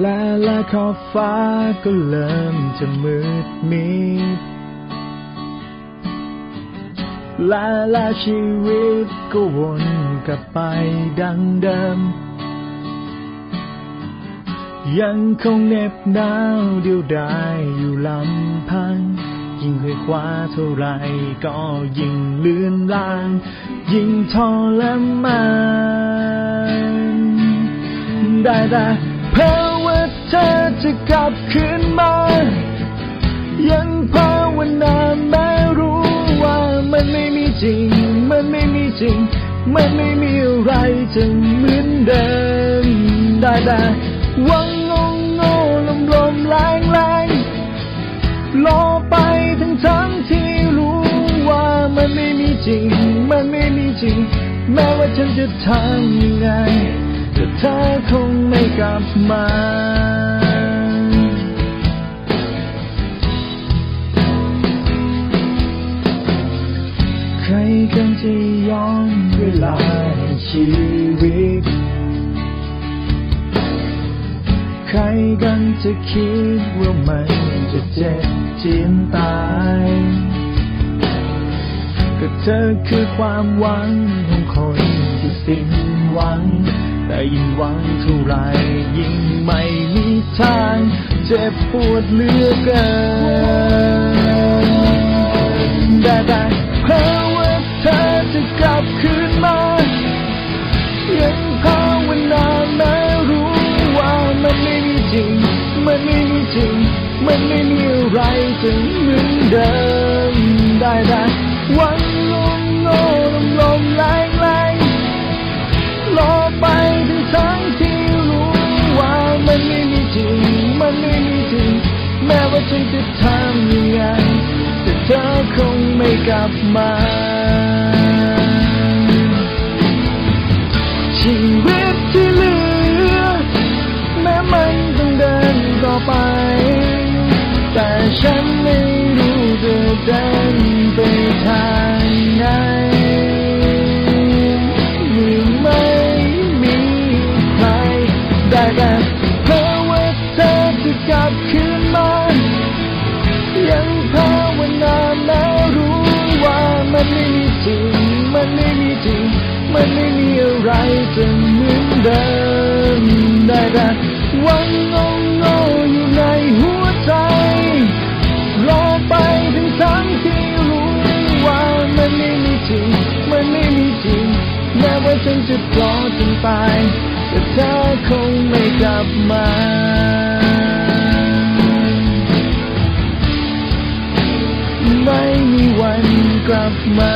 และและขอบฟ้าก็เริ่มจะมืดมิดและและชีวิตก็วนกลับไปดังเดิม ยังคงเหน็บหนาวเดียวดายอยู่ลำพัง ยิ่งเคยคว้าเท่าไรก็ยิ่งเลือนลาง ยิ่งทรมานได้แต่เพ้อว่า เธอจะกลับคืนมา ยังภาวนาแม้รู้ว่ามันไม่มีจริง มันไม่มีจริง มันไม่มีอะไรจะเหมือนเดิมได้แต่หวังงงโง่ลมลมแรงแรงรอไปทั้งทั้งที่รู้ว่ามันไม่มีจริง มันไม่มีจริง แม้ว่าฉันจะทำยังไงแต่เธอคงไม่กลับมา ใครกันจะย้อนเวลาชีวิต ใครกันจะคิดว่ามันจะเจ็บจีนตาย ก็เธอคือความหวังของคนที่สิ้นหวัง แต่ยิ่งหวังเท่าไรยิ่งไม่มีทาง เจ็บปวดเหลือเกิน มันไม่มีอะไรจะเหมือนเดิมได้แต่หวังงงโง่ลมลมแรงแรงรอไปถึงทั้งที่รู้ว่ามันไม่มีจริง มันไม่มีจริง แม้ว่าฉันจะทำยังไงแต่เธอคงไม่กลับมาชีวิตที่เหลือ แม้มันต้องเดินต่อไปานาแม้รู้ว่ามันไม่มีจริง มันไม่มีจริง มันไม่มีอะไรจะเหมือนเดิมได้แต่วังงงโง่อยู่ในหัวใจ รอไปถึงทั้งที่รู้ว่ามันไม่มีจริง มันไม่มีจริง แม้ว่าฉันจะรอจนตาย แต่เธอคงไม่กลับมา my